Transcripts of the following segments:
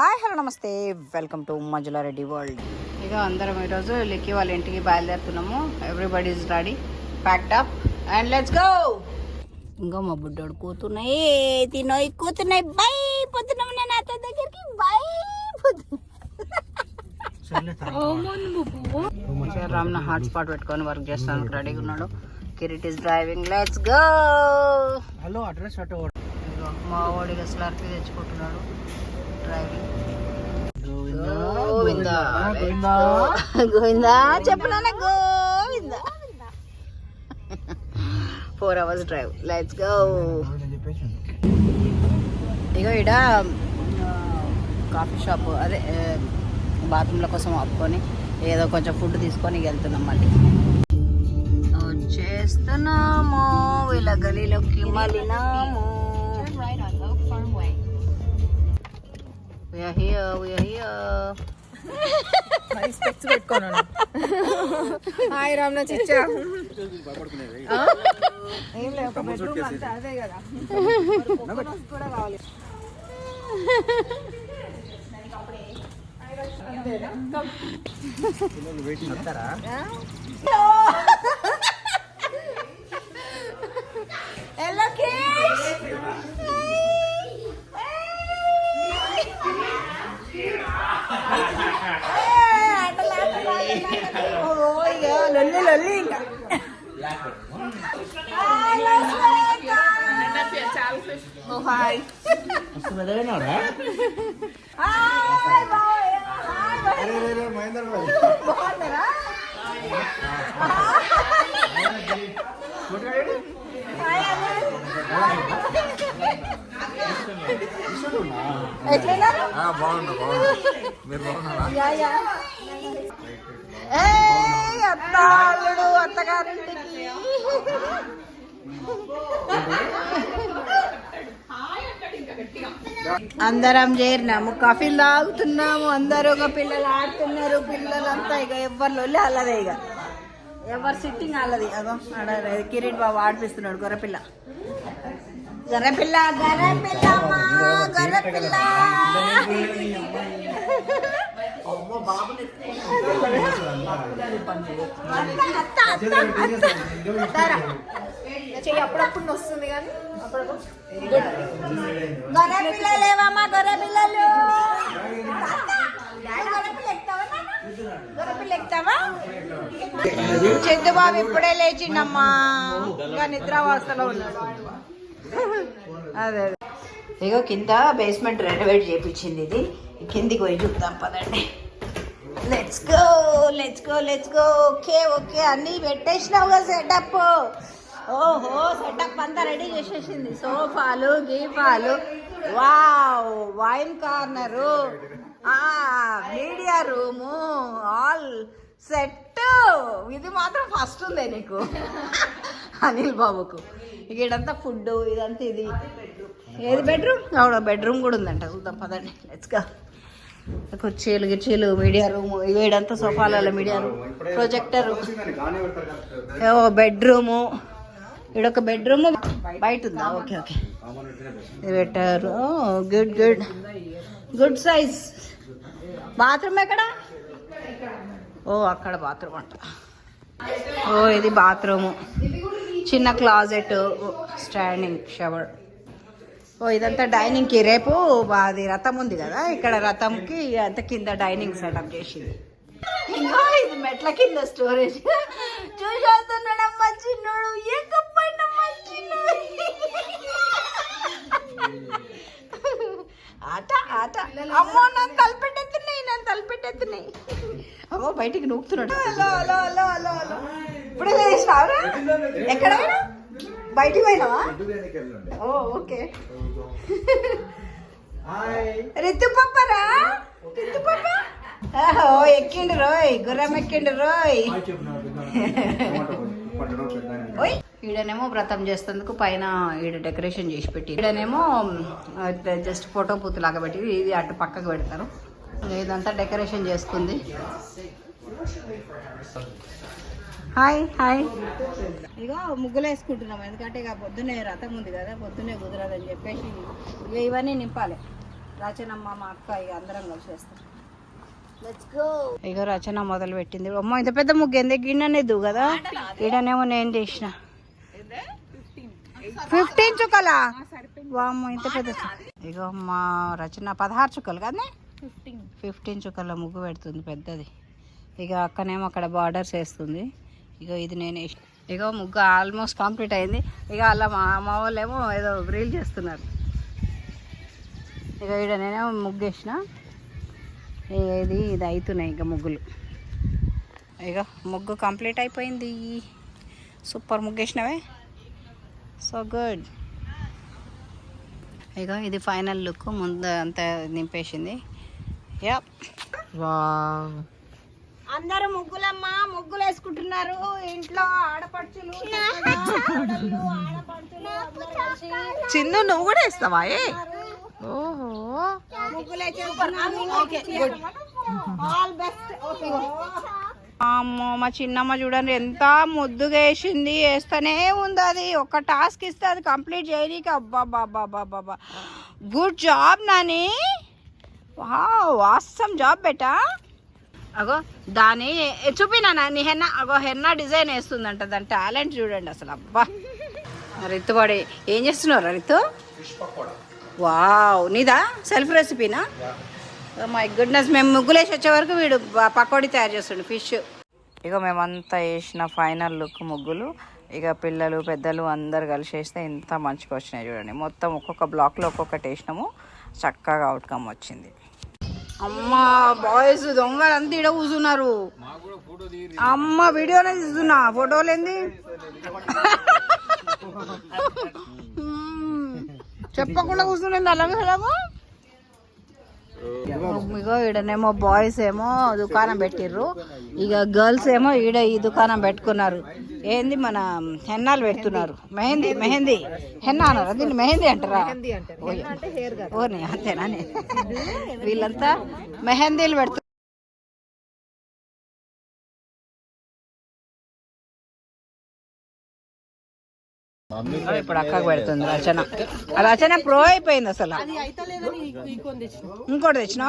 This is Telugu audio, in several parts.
హాయ్ హలో నమస్తే. వెల్కమ్ టు మంజులారెడ్డి వరల్డ్ ఇక అందరం ఈరోజు లిక్కి వాళ్ళ ఇంటికి బయలుదేరుతున్నాము. Everybody is ready packed up and let's go ఇంకా మా బుడ్డోడు కూతున్నాయి తినోయి కూతున్నాయి బై పోతున్నాము నేను అతని దగ్గరికి బై రామ్న హాట్ స్పాట్ పెట్టుకొని వర్క్ చేస్తాను రెడీగా ఉన్నాడు. Kirit is driving let's go hello address అటు మా వాడికి అసలు అర్పి తెచ్చుకుంటున్నాడు. గోవిందా. గోవిందా. చెప్పనా Govinda. Four hours drive let's go ఇగో ఇడ కాఫీ షాప్ అదే బాత్రూమ్ల కోసం ఆపుకొని ఏదో కొంచెం ఫుడ్ తీసుకొని వెళ్తున్నాం మళ్ళీ. వచ్చేస్తున్నాము. వీళ్ళ గలీలోకి మళ్ళీనాము We are here, we are here. Specs పెట్టుకున్నాను హాయ్ రామ్నా చిచ్చా. ఏం లేదు ఒక బెడ్రూమ్ అంతా అదే కదా. కూడా కావాలి. Hello, లొల్లి ఇంకా హాయ్ బాగున్నారా ఎట్లున్నారు బాగున్నా బాగున్నా. మీరు బాగున్నారా? అత్త అల్లుడు అత్తగారింటికి. అందరం చేరినాము కాఫీలు తాగుతున్నాము అందరూ ఒక పిల్లలు ఆడుతున్నారు పిల్లలంతా ఇక ఎవరు లొల్లి అల్లదే ఇక. ఎవరు సిట్టింగ్ అల్లది అదో ఆడ కిరీట్ బాబు ఆడిపిస్తున్నాడు గొర్రెపిల్ల. గొర్రెపిల్ల గొర్రెపిల్ల గొర్రెపిల్ల. చెయ్యి అప్పుడప్పుడు వస్తుంది కానీ గొర్రె పిల్లలు గొర్రె చందుబాబు ఇప్పుడే లేచిండమ్మా. ఇంకా నిద్రావస్థలో ఉన్నాడు. అదే అదే. ఇగో కింద బేస్మెంట్ రెనోవేట్ చేయించింది ఇది. కిందికి పోయి చూద్దాం పదండి. Let's go let's go let's go okay okay అన్నీ పెట్టేసినావు కదా సెటప్ ఓహో సెటప్ అంతా రెడీ చేసేసింది. సోఫాలు గీఫాలు. Wow wine corner media room all set ఇది మాత్రం ఫస్ట్ ఉందే నీకు. అనిల్ బాబుకు. ఇక ఇదంతా ఫుడ్ ఇదంతా ఇది. ఏది బెడ్రూమ్ అవును బెడ్రూమ్ కూడా ఉందంట. చూద్దాం పదండి. లెట్స్గా కుర్చీలు గిర్చీలు మీడియా రూమ్ ఇవేడంతా సోఫాలలో మీడియా రూమ్. ప్రొజెక్టర్ ఓ బెడ్రూము. ఇడొక బెడ్రూమ్. బయట ఉందా ఓకే ఓకే. ఇది పెట్టారు. Good good. Good size. Bathroom ఎక్కడ? ఓ అక్కడ బాత్రూమ్ అంట. ఓ ఇది బాత్రూము. చిన్న క్లాజెట్ స్టాండింగ్ షవర్. ఓ ఇదంతా డైనింగ్కి రేపు అది రథం ఉంది కదా ఇక్కడ రథంకి అంత కింద డైనింగ్ సెటప్ చేసింది. ఇంకా ఇది మెట్ల కింద స్టోరేజ్ చూసేస్తున్నాడమ్మా చిన్నోడు. ఏ కప్పైనమ్మా ఆట ఆట. అమ్మో నన్ను తలపెట్టేస్తున్నాయి నన్ను తలపెట్టేస్తున్నాయి అమ్మో బయటికి హలో ఇప్పుడే ఎక్కడ బయటికి పోయినావా? ఓ ఓకే. రితు పప్పరా రితు పప్ప ఓ ఎక్కిండు రోయ్ గుర్రం ఎక్కిండు రోయ్. ఓయ్. ఈడనేమో వ్రతం చేసేందుకు పైన ఈడ డెకరేషన్ చేసి పెట్టి ఈడనేమో జస్ట్ ఫోటో పూతు లాగా పెట్టి ఇది అటు పక్కకు పెడతారు. ఇదంతా డెకరేషన్ చేసుకుంది. Hi hi. ఇక ముగ్గులు వేసుకుంటున్నాం ఎందుకంటే ఇక పొద్దునే రథం ఉంది కదా పొద్దునే కుదరదని చెప్పేసి ఇక ఇవన్నీ నింపాలి. రచనమ్మ మా అక్క ఇక అందరం కలిసి చేస్తారు ఇక రచన మొదలు పెట్టింది అమ్మ ఇంత పెద్ద ముగ్గు ఎందుకు గిన్నెనేదు కదా? ఈడనేమో నేను చేసిన ఫిఫ్టీన్ చుక్కలా? వామ్మో ఇంత పెద్ద ఇక మా రచన పదహారు చుక్కలు కదా ఫిఫ్టీన్ చుక్కల ముగ్గు పెడుతుంది పెద్దది. ఇక అక్కనేమో అక్కడ బార్డర్స్ వేస్తుంది. ఇక ఇది నేను ఇక ముగ్గు ఆల్మోస్ట్ కంప్లీట్ అయింది. ఇక అలా మా మా వాళ్ళు ఏమో ఏదో రీల్ చేస్తున్నారు. ఇక ఇక్కడ నేనేమో ముగ్గు వేసిన. ఇది ఇది అవుతున్నాయి ఇక ముగ్గులు. ఇక ముగ్గు కంప్లీట్ అయిపోయింది. సూపర్ ముగ్గు వేసినవే. So good. ఇక ఇది ఫైనల్ లుక్. ముందు అంతా నింపేసింది. యా అందరూ ముగ్గులమ్మా ముగ్గులు వేసుకుంటున్నారు. ఇంట్లో ఆడపడుచులు చిన్న నువ్వు కూడా వేస్తావా? ఏ? ఓహో. ముగ్గులు ఆల్ బెస్ట్. అమ్మో మా చిన్నమ్మ చూడండి ఎంత ముద్దుగా వేసింది వేస్తూనే ఉంది అది. ఒక టాస్క్ ఇస్తే అది కంప్లీట్ చేయనీకి అబ్బా బాబా బాబా గుడ్ జాబ్ నాని. వాస్తవం జాబ్ బెటా. అగో దాని చూపినా నీ హెన్న అగో హెన్న డిజైన్ వేస్తుందంట. దాని టాలెంట్ చూడండి అసలు అబ్బా. రితు వాడి ఏం చేస్తున్నారు రితు? వావ్ నీదా? సెల్ఫ్ రెసిపీనా? మై గుడ్నెస్ మేము ముగ్గులేసి వచ్చే వరకు వీడు పకోడీ తయారు చేస్తుండు ఫిష్. ఇక మేమంతా వేసిన ఫైనల్ లుక్ ముగ్గులు. ఇక పిల్లలు పెద్దలు అందరు కలిసి వేస్తే ఇంత మంచిగా వచ్చినాయి చూడండి. మొత్తం ఒక్కొక్క బ్లాక్లో ఒక్కొక్కటి వేసినాము. చక్కగా అవుట్కమ్ వచ్చింది. అమ్మా బాయ్స్ దొంగలు అంతా ఇడ కూర్చున్నారు. అమ్మ వీడియోనే తీస్తున్నా ఫోటోలు ఏంది? చెప్పకుండా కూర్చుంది అలాగే అలాగో ఇగో ఈడనేమో బాయ్స్ ఏమో దుకాణం పెట్టిర్రు. ఇక గర్ల్స్ ఏమో ఈడ ఈ దుకాణం పెట్టుకున్నారు. ఏంది మన హెన్నాలు పెడుతున్నారు. మెహందీ మెహందీ. హెన్నా అన్నారు? దీన్ని మెహందీ అంటారా. ఓని అంతేనా? వీళ్ళంతా మెహందీలు పెడుతున్నారు. ఇప్పుడు అక్కకు పెడుతుంది రచన. ఆ రచన ప్రో అయిపోయింది అసలు. ఇంకోటి తెచ్చినా.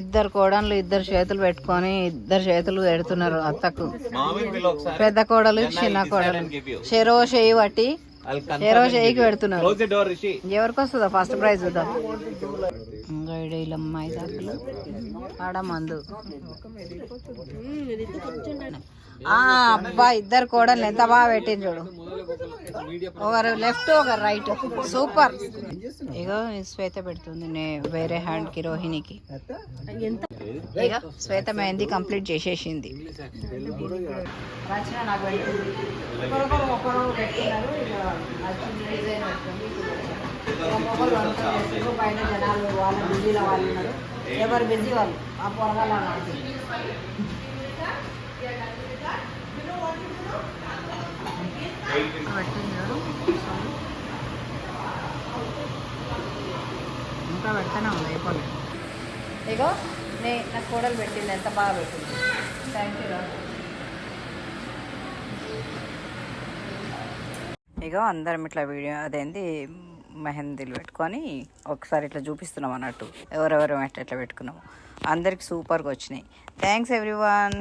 ఇద్దరు కోడన్లు ఇద్దరు చేతులు పెట్టుకొని ఇద్దరు చేతులు పెడుతున్నారు అత్తకు. పెద్ద కోడలు చిన్న కోడలు. చెరో చేయి పట్టి చెరో చేయికి పెడుతున్నారు? ఎవరికి వస్తుందా ఫస్ట్ ప్రైజ్ చూద్దాం. ఇంకా వీళ్ళ అమ్మాయి దాకులు ఆడ మందు. ఆ, అబ్బా ఇద్దరు కోడలు ఎంత బాగా పెట్టింది చూడు. ఒకరు లెఫ్ట్ ఒకరు రైట్ సూపర్ ఇగో శ్వేత పెడుతుంది నే- వేరే హ్యాండ్కి రోహిణికి. ఇక శ్వేత మెహందీ కంప్లీట్ చేసేసింది. రచన నాకు ఒకరు పెట్టుకున్నారు డిజైన్ పెట్టుకుంది ఒక్కొక్కరు వంటలు పైన జనాలు వాళ్ళ బిజీలో వాళ్ళు ఉన్నారు ఎవరు బిజీ వాళ్ళు ఆ పొరగాల ఇంకా పెడతానే ఉంది అయిపోలేదు ఇగో నే నా కోడలు పెట్టింది ఎంత బాగా పెట్టింది? థ్యాంక్ యూ ఇగో అందరం ఇట్లా వీడియో అదేంది మెహందీలు పెట్టుకొని ఒకసారి ఇట్లా చూపిస్తున్నాం అన్నట్టు. ఎవరెవరు ఎట్లా ఎట్లా పెట్టుకున్నాము. అందరికి సూపర్గా వచ్చినాయి. థ్యాంక్స్ ఎవ్రీవన్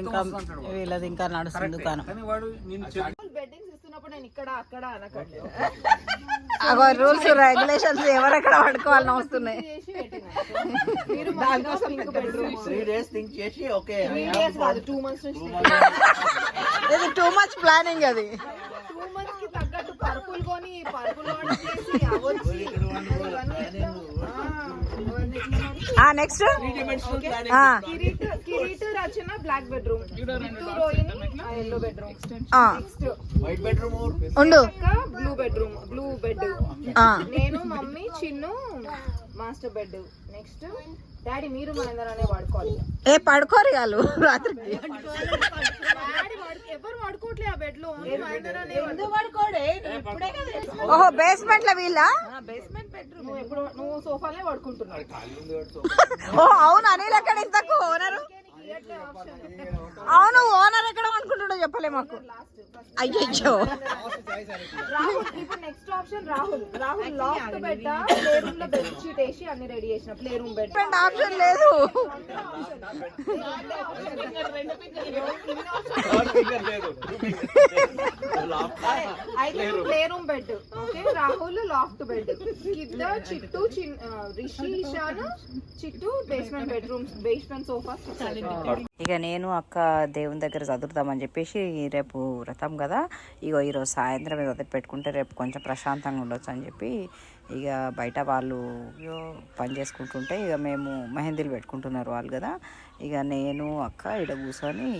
ఇంకా వీళ్ళది ఇంకా నడుస్తుంది దుకాణం బెడ్డింగ్స్ ఇస్తున్నప్పుడు నేను ఇక్కడ అక్కడ అనకండి అగో రూల్స్ రెగ్యులేషన్స్ ఎవరెక్కడ పడుకోవాలని వస్తున్నాయి. టూ మచ్ ప్లానింగ్ అది. Next Kirit Kirit Rachana black bedroom yellow bedroom next white bedroom ఉండు. బ్లూ బెడ్రూమ్ బ్లూ బెడ్ నేను mummy Chinnu master bed. Next daddy మీరు మనందరనే వాడుకోవాలి ఏ పడుకోరు వాళ్ళు రాత్రికి ఎవరు వాడుకోవట్లే ఆ బెడ్లో? ఓహో బేస్మెంట్లో వీళ్ళ? బేస్మెంట్ బెడ్రూమ్ నువ్వు ఎప్పుడు నువ్వు సోఫాలే వాడుకుంటున్నావు ఓ అవును? అనిల్ ఎక్కడ ఇంతకు? ఓనరు? అవును ఓనర్ ఎక్కడ అనుకుంటాడో చెప్పలే మాకు. అయ్యో ఇప్పుడు next option Rahul. Rahul loft bed play రూమ్లో బెడ్ షీట్ వేసి అన్ని రెడీ చేసిన ప్లే రూమ్ బెడ్ ఆప్షన్ లేదు. అయితే play room bed okay Rahul loft bed కింద చిట్టు రిషి ఈశాన్ చిట్టు బేస్మెంట్ బెడ్రూమ్స్ బేస్మెంట్ సోఫా ఇక నేను అక్క దేవుని దగ్గర చదువుతామని చెప్పేసి రేపు వ్రతం కదా. ఇగో ఈరోజు సాయంత్రం ఒకటి పెట్టుకుంటే రేపు కొంచెం ప్రశాంతంగా ఉండొచ్చు అని చెప్పి ఇక బయట వాళ్ళు ఇగో పని చేసుకుంటుంటే ఇక మేము మెహందీలు పెట్టుకుంటున్నారు వాళ్ళు కదా. ఇక నేను అక్క ఇక్కడ కూర్చొని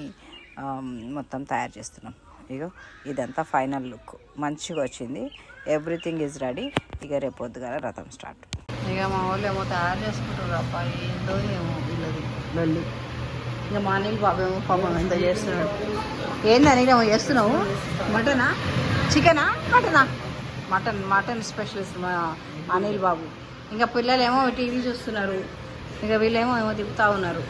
మొత్తం తయారు చేస్తున్నాం. ఇగో ఇదంతా ఫైనల్ లుక్. మంచిగా వచ్చింది. Everything is ready. ఇక రేపు పొద్దుగాల రథం స్టార్ట్. ఇక మా వాళ్ళు ఏమో తయారు చేసుకుంటారు అబ్బాయి ఏందో ఏమో వీళ్ళది. వెళ్ళి ఇంకా మా అనిల్ బాబు ఏమో పాపం ఎంత చేస్తున్నాడు. ఏంది అనిల్ ఏమో చేస్తున్నావు? మటనా? చికెనా? మటనా? మటన్ మటన్ స్పెషలిస్ట్ మా అనిల్ బాబు. ఇంకా పిల్లలు ఏమో టీవీ చూస్తున్నారు. ఇంకా వీళ్ళేమో ఏమో తిప్పుతా ఉన్నారు.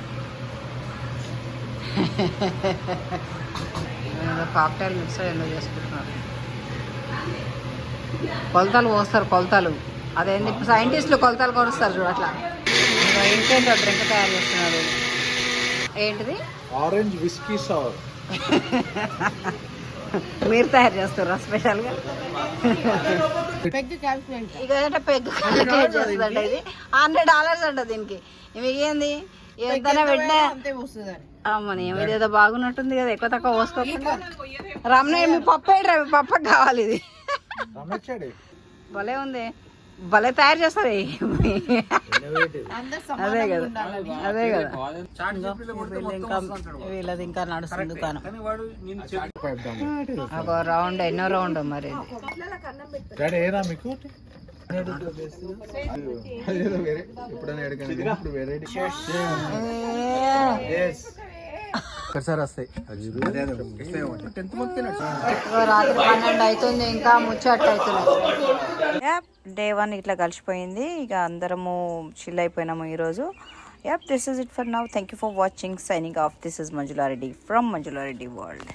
కాక్టైల్ మిక్సర్ ఏందో చేసుకుంటున్నారు. కొలతలు పోస్తారు కొలతలు. అదేంటి ఇప్పుడు సైంటిస్టులు కొలతలు కొలుస్తారు చూడు అట్లా. ఇంకేంటో డ్రింక్ తయారు చేస్తున్నారు? ఏంటిది? ఆరెంజ్ విస్కీ సవర్ మీరు తయారు చేస్తారా స్పెషల్గా? ఇక ఏంటంటే పెగ్గు క్యాల్కులేట్ చేస్తుందంట ఇది. హండ్రెడ్ డాలర్స్ అంట దీనికి. ఇవి ఏంది ఏదైనా పెట్టినా అమ్మని ఇదేదో బాగున్నట్టుంది కదా ఎక్కువ తక్కువ పోసుకోకుండా రమణ మీ పప్ప ఏంట్రా మీ పప్పకి కావాలి ఇది. భలే ఉంది. భలే తయారు చేస్తారు. అదే కదా. అదే కదా. వీళ్ళది ఇంకా నడుస్తుంది దుకాణం ఒక రౌండ్ ఎన్నో రౌండ్ మరి ఎప్పుడైనా ఎడకండి ఇప్పుడు వేరే ఒకసారి వస్తాయి. రాత్రి పన్నెండు అవుతుంది ఇంకా ముచ్చట్ అవుతుంది డే వన్ ఇట్లా కలిసిపోయింది. ఇక అందరము చిల్ అయిపోయినాము ఈరోజు. Yep this is it for now thank you for watching signing off this is Manjula Reddy from Manjula Reddy world